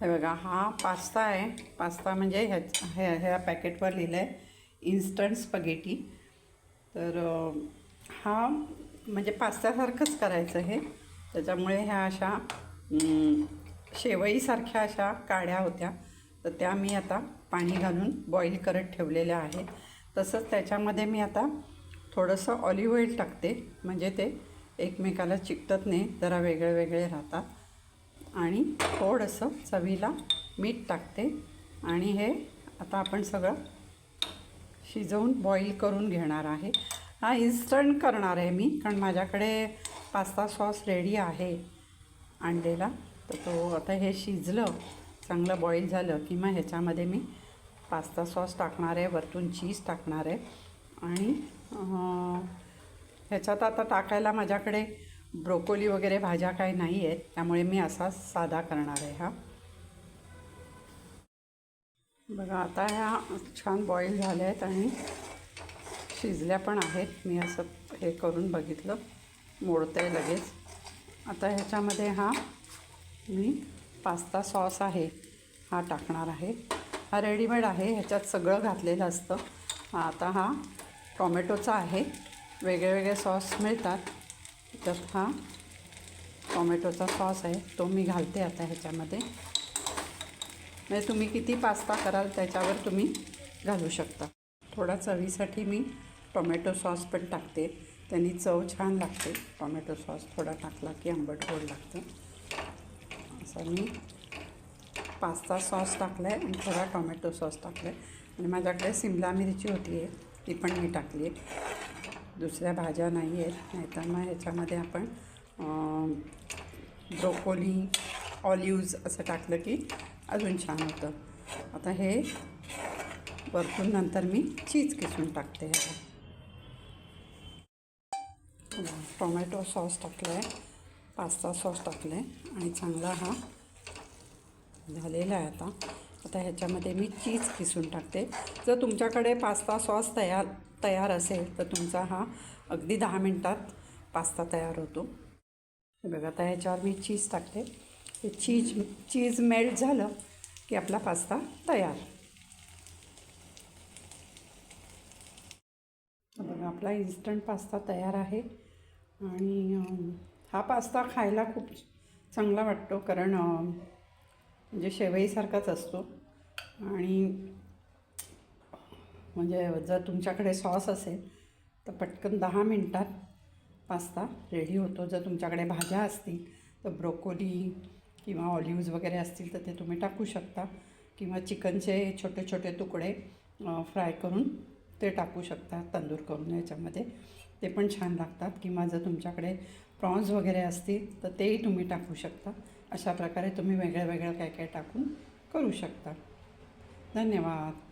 हे बघा हा पास्ता आहे. पास्ता म्हणजे ह्या ह्या ह्या पॅकेटवर लिहिलं आहे इन्स्टंट स्पगेटी तर हा म्हणजे पास्त्यासारखंच करायचं हे. त्याच्यामुळे ह्या अशा शेवईसारख्या अशा काड्या होत्या. तर त्या मी आता पाणी घालून बॉईल करत ठेवलेल्या आहेत. तसंच त्याच्यामध्ये मी आता थोडंसं ऑलिव्ह ऑइल टाकते. म्हणजे ते एकमेकाला चिकटत नाही जरा वेगळे वेगळे राहतात. आणि थोडंसं चवीला मीठ टाकते. आणि हे आता आपण सगळं शिजवून बॉईल करून घेणार आहे. हा इन्स्टंट करणार आहे मी कारण माझ्याकडे पास्ता सॉस रेडी आहे आणलेला. तर तो आता हे शिजलं चांगलं बॉईल झालं की मग ह्याच्यामध्ये मी पास्ता सॉस टाकणार आहे वरतून चीज टाकणार आहे. आणि ह्याच्यात आता टाकायला माझ्याकडे ब्रोकोली वगैरे भाज्या काही नाही आहेत त्यामुळे मी असा साधा करणार आहे हा. बघा आता ह्या छान बॉईल झाल्या आहेत आणि शिजल्या पण आहेत. मी असं हे करून बघितलं मोडतं आहे लगेच. आता ह्याच्यामध्ये हा मी पास्ता सॉस आहे हा टाकणार आहे. हा रेडीमेड आहे ह्याच्यात सगळं घातलेलं असतं. आता हा टॉमॅटोचा आहे. वेगळे वेगळे सॉस मिळतात. तर हा टॉमॅटोचा सॉस आहे तो मी घालते आता ह्याच्यामध्ये. म्हणजे तुम्ही किती पास्ता कराल त्याच्यावर तुम्ही घालू शकता. थोडा चवीसाठी मी टोमॅटो सॉस पण टाकते. त्यांनी चव छान लागते. टोमॅटो सॉस थोडा टाकला की आंबट गोड लागतं. असं मी पास्ता सॉस टाकला आहे आणि थोडा टोमॅटो सॉस टाकला आहे आणि माझ्याकडे सिमला मिरची होती आहे ती पण मी टाकली आहे दुसऱ्या भाज्या नाही आहेत नाहीतर मग ह्याच्यामध्ये आपण ब्रोकोली ऑलिव्ज असं टाकलं की अजून छान होतं. आता हे वरतून नंतर मी चीज किसून टाकते ह्याला टोमॅटो सॉस टाकला आहे पास्ता सॉस टाकला आहे आणि चांगला हा झालेला आहे आता. आता ह्याच्यामध्ये मी चीज किसून टाकते. जर तुमच्याकडे पास्ता सॉस तयार तयार असेल तर तुमचा हा अगदी दहा मिनटात पास्ता तयार होतो. हे बघा आता ह्याच्यावर मी चीज टाकते. ते चीज चीज मेल्ट झालं की आपला पास्ता तयार. बघा आपला इन्स्टंट पास्ता तयार आहे. आणि हा पास्ता खायला खूप चांगला वाटतो कारण म्हणजे शेवईसारखाच असतो. आणि म्हणजे जर तुमच्याकडे सॉस असेल तर पटकन दहा मिनटात पास्ता रेडी होतो. जर तुमच्याकडे भाज्या असतील तर ब्रोकोली किंवा ऑलिव्ज वगैरे असतील तर ते तुम्ही टाकू शकता. किंवा चिकनचे छोटे छोटे तुकडे फ्राय करून ते टाकू शकता तंदूर करून याच्यामध्ये. ते पण छान लागतात. किंवा जर तुमच्याकडे प्रॉन्स वगैरे असतील तर तेही तुम्ही टाकू शकता. अशा प्रकारे तुम्ही वेगळं वेगळं काय काय टाकून करू शकता. धन्यवाद.